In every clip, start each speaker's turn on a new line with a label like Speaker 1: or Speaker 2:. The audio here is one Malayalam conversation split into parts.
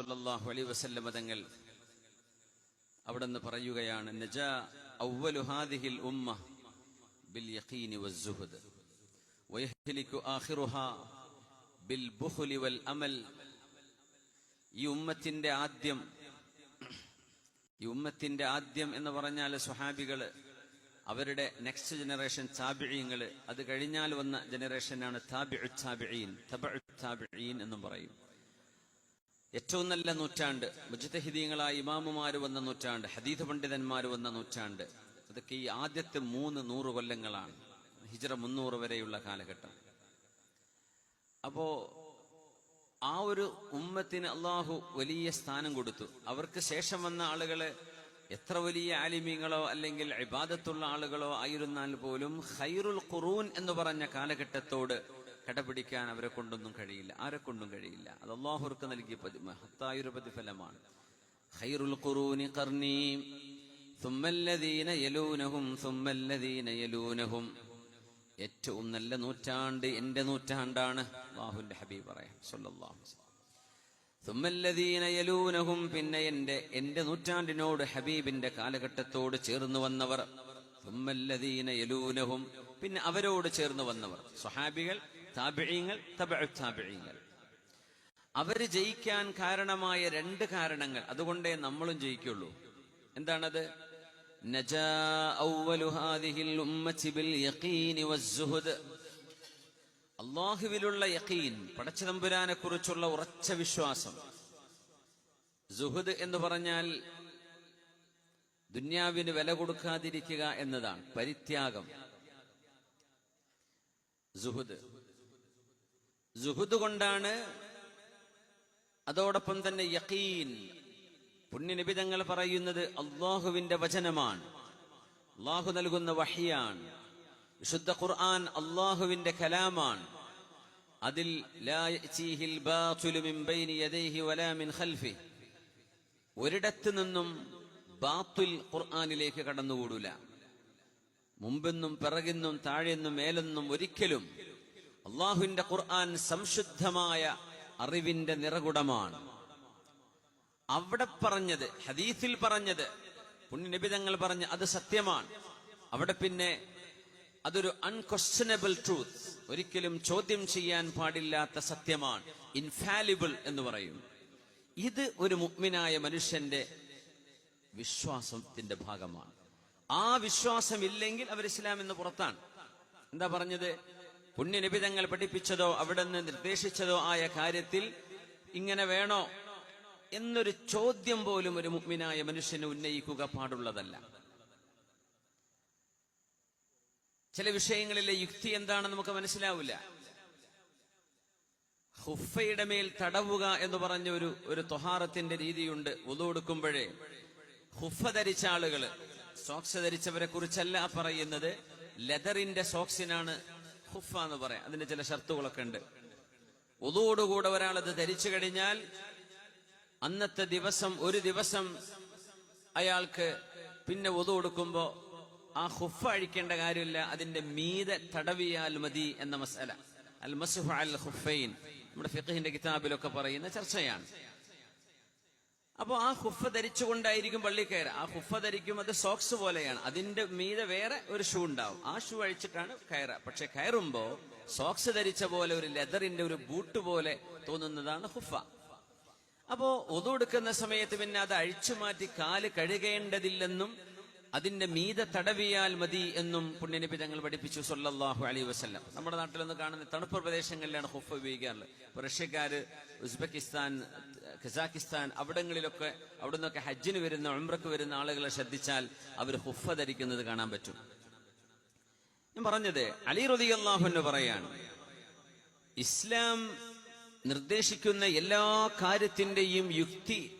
Speaker 1: സല്ലല്ലാഹു അലൈഹി വസല്ലം തങ്ങൾ അവിടെ നിന്ന് പറയുകയാണ് ഉമ്മ ബിൽ യഖീനി ബിൽ ബുഹ്ലി വൽ അമൽ. ഈ ഉമ്മത്തിന്റെ ആദ്യം ഈ ഉമ്മത്തിന്റെ ആദ്യം എന്ന് പറഞ്ഞാൽ സുഹാബികൾ അവരുടെ നെക്സ്റ്റ് ജനറേഷൻ താബിഴീങ്ങൾ അത് കഴിഞ്ഞാൽ വന്ന ജനറേഷനാണ് എന്നും പറയും. ഏറ്റവും നല്ല നൂറ്റാണ്ട് മുജിതഹിദീങ്ങളായ ഇമാമുമാര് വന്ന നൂറ്റാണ്ട് ഹദീദ് പണ്ഡിതന്മാർ വന്ന നൂറ്റാണ്ട് അതൊക്കെ ഈ ആദ്യത്തെ മൂന്ന് നൂറ് കൊല്ലങ്ങളാണ്. ഹിജറ മുന്നൂറ് വരെയുള്ള കാലഘട്ടം. അപ്പോ ആ ഒരു ഉമ്മത്തിന് അള്ളാഹു വലിയ സ്ഥാനം കൊടുത്തു. അവർക്ക് ശേഷം വന്ന ആളുകൾ എത്ര വലിയ ആലിമീങ്ങളോ അല്ലെങ്കിൽ ഇബാദത്തുള്ള ആളുകളോ ആയിരുന്നാൽ പോലും ഖൈറുൽ ഖുറൂൻ എന്ന് പറഞ്ഞ കാലഘട്ടത്തോട് കടപിടിക്കാൻ അവരെ കൊണ്ടൊന്നും കഴിയില്ല. ആരെ കൊണ്ടും കഴിയില്ല. അത് അള്ളാഹുർക്ക് നൽകിയ മഹത്തായൊരു പ്രതിഫലമാണ്. ഖൈറുൽ ഖുറൂനി ഖർനി സുമ്മല്ലദീന യലൂനഹും സുമ്മല്ലദീന യലൂനഹും. ഏറ്റവും നല്ല നൂറ്റാണ്ട് എന്റെ നൂറ്റാണ്ടാണ്. അള്ളാഹുന്റെ ഹബീബ് പറയാം. പിന്നെ എന്റെ എന്റെ നൂറ്റാണ്ടിനോട് ഹബീബിന്റെ കാലഘട്ടത്തോട് ചേർന്നു വന്നവർ. സുമ്മല്ലദീന യലൂനഹും പിന്നെ അവരോട് ചേർന്ന് വന്നവർ. സ്വഹാബികൾ താബിഴീങ്ങൾ തബഉ താബിഴീങ്ങൾ അവർ ജയിക്കാൻ കാരണമായ രണ്ട് കാരണങ്ങൾ അതുകൊണ്ടേ നമ്മളും ജയിക്കുള്ളൂ. എന്താണത്? അള്ളാഹുവിലുള്ള യഖീൻ പടച്ചതമ്പുരാനെ കുറിച്ചുള്ള ഉറച്ച വിശ്വാസം. സുഹുദ് എന്ന് പറഞ്ഞാൽ ദുന്യാവിന് വില കൊടുക്കാതിരിക്കുക എന്നതാണ് പരിത്യാഗം. സുഹുദ്. സുഹുദ് കൊണ്ടാണ് അതോടൊപ്പം തന്നെ യഖീൻ പുണ്യനിബിതങ്ങൾ പറയുന്നത് അള്ളാഹുവിന്റെ വചനമാണ്. അള്ളാഹു നൽകുന്ന വഹിയാണ്. വിശുദ്ധ ഖുർആൻ അള്ളാഹുവിന്റെ കലാമാണ്. അതിൽ ഒരിടത്ത് നിന്നും ബാത്തുൽ ഖുർആാനിലേക്ക് കടന്നുകൂടൂല. മുമ്പെന്നും പിറകിന്നും താഴെന്നും മേലെന്നും ഒരിക്കലും അള്ളാഹുവിന്റെ ഖുർആൻ സംശുദ്ധമായ അറിവിന്റെ നിറകുടമാണ്. അവിടെ പറഞ്ഞത് ഹദീസിൽ പറഞ്ഞത് പുണ്യനിബിതങ്ങൾ പറഞ്ഞ് അത് സത്യമാണ്. അവിടെ പിന്നെ അതൊരു അൺക്വസ്റ്റനബിൾ ട്രൂത്ത് ഒരിക്കലും ചോദ്യം ചെയ്യാൻ പാടില്ലാത്ത സത്യമാണ്. ഇൻഫാലിബിൾ എന്ന് പറയും. ഇത് ഒരു മുഗ്മിനായ മനുഷ്യന്റെ വിശ്വാസത്തിന്റെ ഭാഗമാണ്. ആ വിശ്വാസം ഇല്ലെങ്കിൽ അവർ ഇസ്ലാം എന്ന് പുറത്താണ്. എന്താ പറഞ്ഞത്? പുണ്യനിബിതങ്ങൾ പഠിപ്പിച്ചതോ അവിടെ നിന്ന് നിർദ്ദേശിച്ചതോ ആയ കാര്യത്തിൽ ഇങ്ങനെ വേണോ എന്നൊരു ചോദ്യം പോലും ഒരു മുഗ്മിനായ മനുഷ്യനെ ഉന്നയിക്കുക പാടുള്ളതല്ല. ചില വിഷയങ്ങളിലെ യുക്തി എന്താണെന്ന് നമുക്ക് മനസ്സിലാവില്ല. ഹുഫയുടെ മേൽ തടവുക എന്ന് പറഞ്ഞ ഒരു ഒരു തൊഹാറത്തിന്റെ രീതിയുണ്ട്. ഉതു കൊടുക്കുമ്പോഴേ ഹുഫ ധരിച്ച ആളുകൾ സോക്സ് ധരിച്ചവരെ കുറിച്ചല്ല പറയുന്നത് ലെതറിന്റെ സോക്സിനാണ് ഹുഫ എന്ന് പറയാം. അതിന്റെ ചില ഷർത്തുകളൊക്കെ ഉണ്ട്. ഒതുവോടുകൂടെ ഒരാൾ അത് ധരിച്ചു കഴിഞ്ഞാൽ അന്നത്തെ ദിവസം ഒരു ദിവസം അയാൾക്ക് പിന്നെ ഒതു കൊടുക്കുമ്പോ ആ ഹുഫ അഴിക്കേണ്ട കാര്യമില്ല. അതിന്റെ മീതെ തടവിയാൽ മതി എന്ന മസല. അൽ മസുഹ അൽ ഹുഫൈൻ നമ്മുടെ ഫിഖഹിന്റെ കിതാബിലൊക്കെ പറയുന്ന ചർച്ചയാണ്. അപ്പോ ആ ഹുഫ ധരിച്ചുകൊണ്ടായിരിക്കും പള്ളി കയറുക. ആ ഹുഫ ധരിക്കും അത് സോക്സ് പോലെയാണ്. അതിന്റെ മീതെ വേറെ ഒരു ഷൂ ഉണ്ടാവും. ആ ഷൂ അഴിച്ചിട്ടാണ് കയറുക. പക്ഷെ കയറുമ്പോ സോക്സ് ധരിച്ച പോലെ ഒരു ലെതറിന്റെ ഒരു ബൂട്ട് പോലെ തോന്നുന്നതാണ് ഹുഫ. അപ്പോ ഒതുകൊടുക്കുന്ന സമയത്ത് പിന്നെ അത് അഴിച്ചു മാറ്റി കാൽ കഴുകേണ്ടതില്ലെന്നും അതിന്റെ മീത തടവിയാൽ മതി എന്നും പുണ്യനബി തങ്ങൾ പഠിപ്പിച്ചു സൊല്ലാഹു അലൈഹി വസ്ല്ലാം. നമ്മുടെ നാട്ടിലൊന്ന് കാണുന്ന തണുപ്പ് പ്രദേശങ്ങളിലാണ് ഹുഫ് ഉപയോഗിക്കാറുള്ളത്. റഷ്യക്കാര് ഉസ്ബെക്കിസ്ഥാൻ ഖസാക്കിസ്ഥാൻ അവിടങ്ങളിലൊക്കെ അവിടെ നിന്നൊക്കെ ഹജ്ജിന് വരുന്ന ഉംറക്ക് വരുന്ന ആളുകളെ ശ്രദ്ധിച്ചാൽ അവർ ഹുഫ ധരിക്കുന്നത് കാണാൻ പറ്റും. ഞാൻ പറഞ്ഞത് അലി റതി അൻഹു പറയാണ് ഇസ്ലാം നിർദ്ദേശിക്കുന്ന എല്ലാ കാര്യത്തിന്റെയും യുക്തി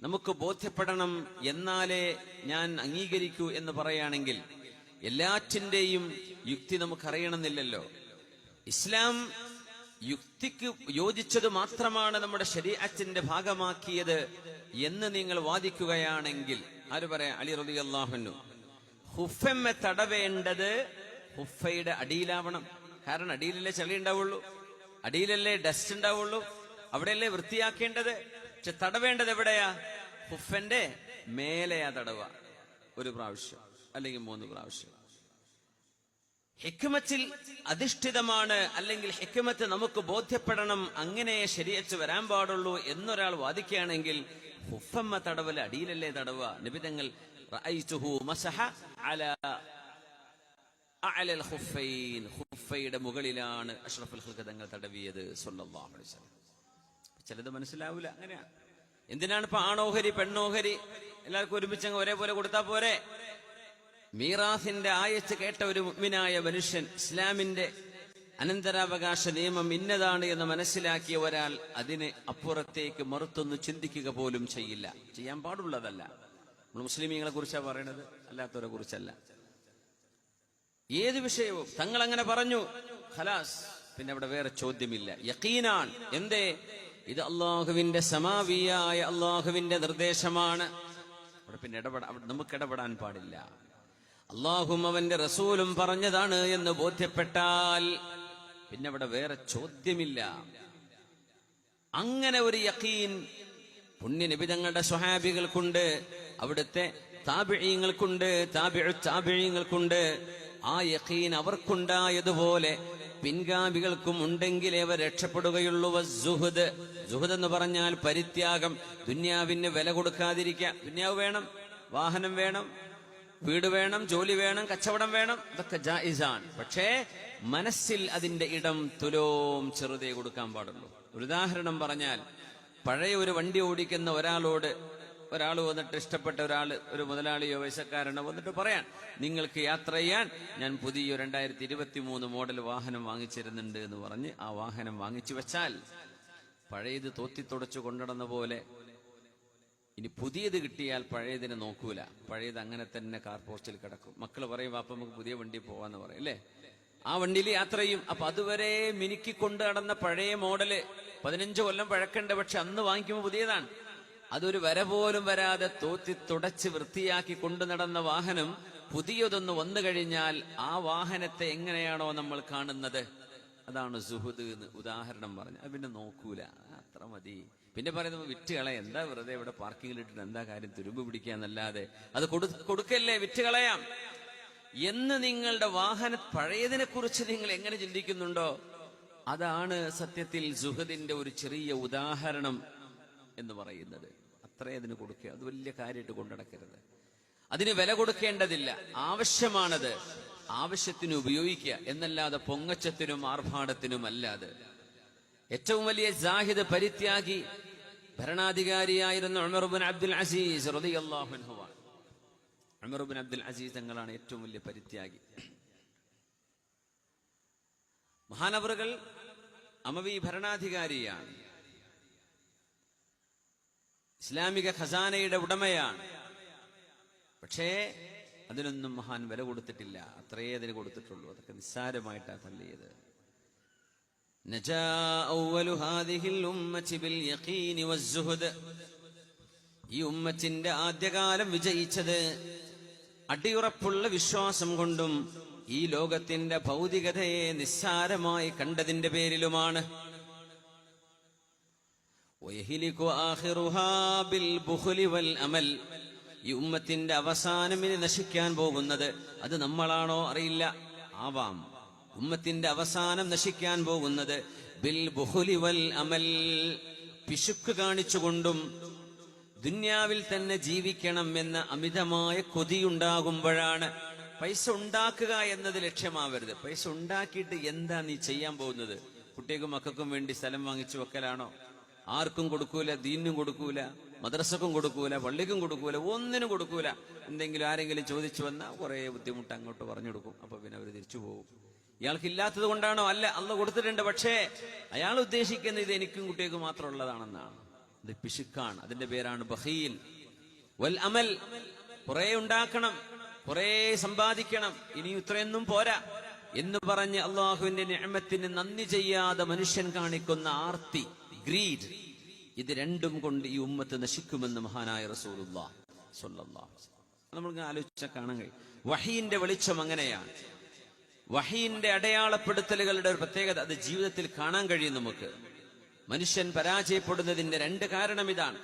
Speaker 1: നമുക്ക് ബോധ്യപ്പെടണം എന്നാലേ ഞാൻ അംഗീകരിക്കൂ എന്ന് പറയുകയാണെങ്കിൽ എല്ലാറ്റിന്റെയും യുക്തി നമുക്കറിയണമെന്നില്ലല്ലോ. ഇസ്ലാം യുക്തിക്ക് യോജിച്ചത് മാത്രമാണ് നമ്മുടെ ശരീരത്തിന്റെ ഭാഗമാക്കിയത് എന്ന് നിങ്ങൾ വാദിക്കുകയാണെങ്കിൽ ആര് പറയാം? അലി റബി അള്ളാഹുനു ഹുഫമ്മ തടവേണ്ടത് ഹുഫയുടെ അടിയിലാവണം. കാരണം അടിയിലല്ലേ ചളി ഉണ്ടാവുള്ളൂ? അടിയിലല്ലേ ഡസ്റ്റ് ഉണ്ടാവുള്ളൂ? അവിടെയല്ലേ വൃത്തിയാക്കേണ്ടത്? പക്ഷെ തടവേണ്ടത് എവിടെയാ? ഹുഫന്റെ മേലെയാ തടവ ഒരു പ്രാവശ്യം അല്ലെങ്കിൽ മൂന്ന് പ്രാവശ്യം. ഹിക്മത്തിൽ അധിഷ്ഠിതമാണ് അല്ലെങ്കിൽ ഹെക്കുമത്ത് നമുക്ക് ബോധ്യപ്പെടണം അങ്ങനെ ശരിയച്ച് വരാൻ പാടുള്ളൂ എന്നൊരാൾ വാദിക്കുകയാണെങ്കിൽ ഹുഫമ്മ തടവൽ അടിയിലല്ലേ തടവ നിബിതങ്ങൾ മുകളിലാണ് അഷ്റഫുൽ തങ്ങൾ തടവിയത് ചിലത് മനസ്സിലാവൂല അങ്ങനെയാ. എന്തിനാണ് ഇപ്പൊ ആണോഹരി പെണ്ണോഹരി? എല്ലാവർക്കും ഒരുമിച്ച് അങ്ങ് ഒരേപോലെ കൊടുത്താ പോരെ? മീറാസിന്റെ ആയച്ച് കേട്ട ഒരു മുഗ്മിനായ മനുഷ്യൻ ഇസ്ലാമിന്റെ അനന്തരാവകാശ നിയമം ഇന്നതാണ് എന്ന് മനസ്സിലാക്കിയ ഒരാൾ അതിന് അപ്പുറത്തേക്ക് മറുത്തൊന്ന് ചിന്തിക്കുക പോലും ചെയ്യില്ല. ചെയ്യാൻ പാടുള്ളതല്ല. നമ്മൾ മുസ്ലിമീങ്ങളെ കുറിച്ചാണ് പറയണത്? അല്ലാത്തവരെ കുറിച്ചല്ല. ഏത് വിഷയവും തങ്ങൾ അങ്ങനെ പറഞ്ഞു. ഖലാസ്. പിന്നെ അവിടെ വേറെ ചോദ്യമില്ല. യക്കീനാൻ എന്തേ? ഇത് അള്ളാഹുവിന്റെ സമാവിയായ അള്ളാഹുവിന്റെ നിർദ്ദേശമാണ്. അവിടെ പിന്നെ ഇടപെടാ നമുക്ക് ഇടപെടാൻ പാടില്ല. അള്ളാഹും അവന്റെ റസൂലും പറഞ്ഞതാണ് എന്ന് ബോധ്യപ്പെട്ടാൽ പിന്നെ അവിടെ വേറെ ചോദ്യമില്ല. അങ്ങനെ ഒരു യക്കീൻ പുണ്യനിബിതങ്ങളുടെ സ്വഹാബികൾക്കുണ്ട് അവിടുത്തെ താപിഴീങ്ങൾക്കുണ്ട് താപിഴ താപിഴീങ്ങൾക്കുണ്ട് ആ യക്കീൻ അവർക്കുണ്ടായതുപോലെ പിൻഗാമികൾക്കും ഉണ്ടെങ്കിലേ അവർ രക്ഷപ്പെടുകയുള്ളൂ. സുഹൃദ്. സുഹൃദ് എന്ന് പറഞ്ഞാൽ പരിത്യാഗം. ദുന്യാവിന് വില കൊടുക്കാതിരിക്കുക ദുന്യാവ് വേണം വാഹനം വേണം വീട് വേണം ജോലി വേണം കച്ചവടം വേണം ഇതൊക്കെ ജായിസാണ്. പക്ഷേ മനസ്സിൽ അതിന്റെ ഇടം തുലോം ചെറുതേ കൊടുക്കാൻ പാടുള്ളൂ. ഒരു ഉദാഹരണം പറഞ്ഞാൽ പഴയ ഒരു വണ്ടി ഓടിക്കുന്ന ഒരാളോട് ഒരാൾ വന്നിട്ട് ഇഷ്ടപ്പെട്ട ഒരാൾ ഒരു മുതലാളിയോ വയസ്സക്കാരനോ വന്നിട്ട് പറയാൻ നിങ്ങൾക്ക് യാത്ര ചെയ്യാൻ ഞാൻ പുതിയ രണ്ടായിരത്തി ഇരുപത്തി മൂന്ന് മോഡൽ വാഹനം വാങ്ങിച്ചിരുന്നുണ്ട് എന്ന് പറഞ്ഞ് ആ വാഹനം വാങ്ങിച്ചു വെച്ചാൽ പഴയത് തോത്തി തുടച്ചു കൊണ്ടിടുന്ന പോലെ ഇനി പുതിയത് കിട്ടിയാൽ പഴയതിനെ നോക്കൂല. പഴയത് അങ്ങനെ തന്നെ കാർ പോസ്റ്റിൽ കിടക്കും. മക്കൾ പറയും വാപ്പ നമുക്ക് പുതിയ വണ്ടി പോവാന്ന് പറയും. അല്ലേ ആ വണ്ടിയിൽ യാത്ര ചെയ്യും. അപ്പൊ അതുവരെ മിനുക്കി കൊണ്ടു നടന്ന പഴയ മോഡൽ പതിനഞ്ച് കൊല്ലം പഴക്കണ്ട്. പക്ഷെ അന്ന് വാങ്ങിക്കുമ്പോൾ പുതിയതാണ്. അതൊരു വര പോലും വരാതെ തോത്തി തുടച്ച് വൃത്തിയാക്കി കൊണ്ടു നടന്ന വാഹനം പുതിയതൊന്ന് വന്നു കഴിഞ്ഞാൽ ആ വാഹനത്തെ എങ്ങനെയാണോ നമ്മൾ കാണുന്നത്? അതാണ് സുഹൃദ് എന്ന് ഉദാഹരണം പറഞ്ഞു. അത് പിന്നെ നോക്കൂല. അത്ര മതി. പിന്നെ പറയുന്നത് വിറ്റ് കളയാം എന്താ വെറുതെ ഇവിടെ പാർക്കിംഗിൽ ഇട്ടിട്ട് എന്താ കാര്യം? തുരുമ്പ് പിടിക്കാന്നല്ലാതെ അത് കൊടു കൊടുക്കല്ലേ വിറ്റ് കളയാം എന്ന് നിങ്ങളുടെ വാഹന പഴയതിനെ കുറിച്ച് നിങ്ങൾ എങ്ങനെ ചിന്തിക്കുന്നുണ്ടോ? അതാണ് സത്യത്തിൽ സുഹദിന്റെ ഒരു ചെറിയ ഉദാഹരണം എന്ന് പറയുന്നത്. അത്രേ അതിന് കൊടുക്കുക. അത് വലിയ കാര്യമായിട്ട് കൊണ്ടുനടക്കരുത് അതിന് വില കൊടുക്കേണ്ടതില്ല. ആവശ്യമാണത്. ആവശ്യത്തിന് ഉപയോഗിക്കുക. എന്നല്ലാതെ പൊങ്ങച്ചത്തിനും ആർഭാടത്തിനും അല്ലാതെ ഏറ്റവും വലിയ ജാഹിദ് പരിത്യാഗി ഭരണാധികാരിയായിരുന്ന ഉമർബിൻ അബ്ദുൽ അസീസ് ഉമർബിൻ അബ്ദുൽ അസീസ് തങ്ങളാണ് ഏറ്റവും വലിയ പരിത്യാഗി. മഹാനവറുകൾ അമവി ഭരണാധികാരിയാണ്. ഇസ്ലാമിക ഖസാനയുടെ ഉടമയാണ്. പക്ഷേ അതിനൊന്നും മഹാൻ വില കൊടുത്തിട്ടില്ല. അത്രയേ അതിന് കൊടുത്തിട്ടുള്ളൂ. അതൊക്കെ നിസ്സാരമായിട്ടാണ് തള്ളിയത്. نجا أول هذه الأمة باليقين والزهد ഈ ഉമ്മത്തിന്റെ ആദ്യകാലം വിജയിച്ചത് അടിയുറപ്പുള്ള വിശ്വാസം കൊണ്ടും ഈ ലോകത്തിന്റെ ഭൗതികതയെ നിസ്സാരമായി കണ്ടതിന്റെ പേരിലുമാണ് ويهلك آخرها بالبخل والأمل ഈ ഉമ്മത്തിന്റെ അവസാനം ഇനി നശിക്കാൻ പോകുന്നത് അത് നമ്മളാണോ അറിയില്ല ആവാം ഉമ്മത്തിന്റെ അവസാനം നശിക്കാൻ പോകുന്നത്. ബിൽ ബുഹുലി വൽ അമൽ. പിശുക്ക് കാണിച്ചുകൊണ്ടും ദുന്യാവിൽ തന്നെ ജീവിക്കണം എന്ന അമിതമായ കൊതിയുണ്ടാകുമ്പോഴാണ് പൈസ ഉണ്ടാക്കുക എന്നത് ലക്ഷ്യമാവരുത്. പൈസ ഉണ്ടാക്കിയിട്ട് എന്താ നീ ചെയ്യാൻ പോകുന്നത്? കുട്ടികൾക്കും മക്കൾക്കും വേണ്ടി സ്ഥലം വാങ്ങിച്ചു വെക്കലാണോ? ആർക്കും കൊടുക്കൂല ദീനും കൊടുക്കൂല മദ്രസക്കും കൊടുക്കൂല പള്ളിക്കും കൊടുക്കൂല ഒന്നിനും കൊടുക്കൂല. എന്തെങ്കിലും ആരെങ്കിലും ചോദിച്ചു വന്നാൽ കുറെ ബുദ്ധിമുട്ട് അങ്ങോട്ട് പറഞ്ഞു കൊടുക്കും അപ്പൊ പിന്നെ അവർ തിരിച്ചു പോകും. ഇയാൾക്ക് ഇല്ലാത്തത് കൊണ്ടാണോ? അല്ല അന്ന് കൊടുത്തിട്ടുണ്ട്. പക്ഷേ അയാൾ ഉദ്ദേശിക്കുന്നത് ഇത് എനിക്കും കുട്ടികൾക്ക് മാത്രം ഉള്ളതാണെന്നാണ് ഇത് പിശുക്കാണ്. അതിന്റെ പേരാണ് ബഹീൽ. വൽ അമൽ. കുറെ ഉണ്ടാക്കണം. കുറെ സമ്പാദിക്കണം. ഇനി ഇത്രയൊന്നും പോരാ. എന്ന് പറഞ്ഞ് അള്ളാഹുവിന്റെ നിഅമത്തിന് നന്ദി ചെയ്യാതെ മനുഷ്യൻ കാണിക്കുന്ന ആർത്തി ഗ്രീഡ് ഇത് രണ്ടും കൊണ്ട് ഈ ഉമ്മത്ത് നശിക്കുമെന്ന് മഹാനായ റസൂലുള്ള നമ്മൾ. നമ്മൾക്ക് ആലോചിച്ചാൽ കാണാൻ കഴിയും. വഹീന്റെ വെളിച്ചം അങ്ങനെയാണ്. വഹീന്റെ അടയാളപ്പെടുത്തലുകളുടെ ഒരു പ്രത്യേകത അത് ജീവിതത്തിൽ കാണാൻ കഴിയും നമുക്ക്. മനുഷ്യൻ പരാജയപ്പെടുന്നതിന്റെ രണ്ട് കാരണം ഇതാണ്.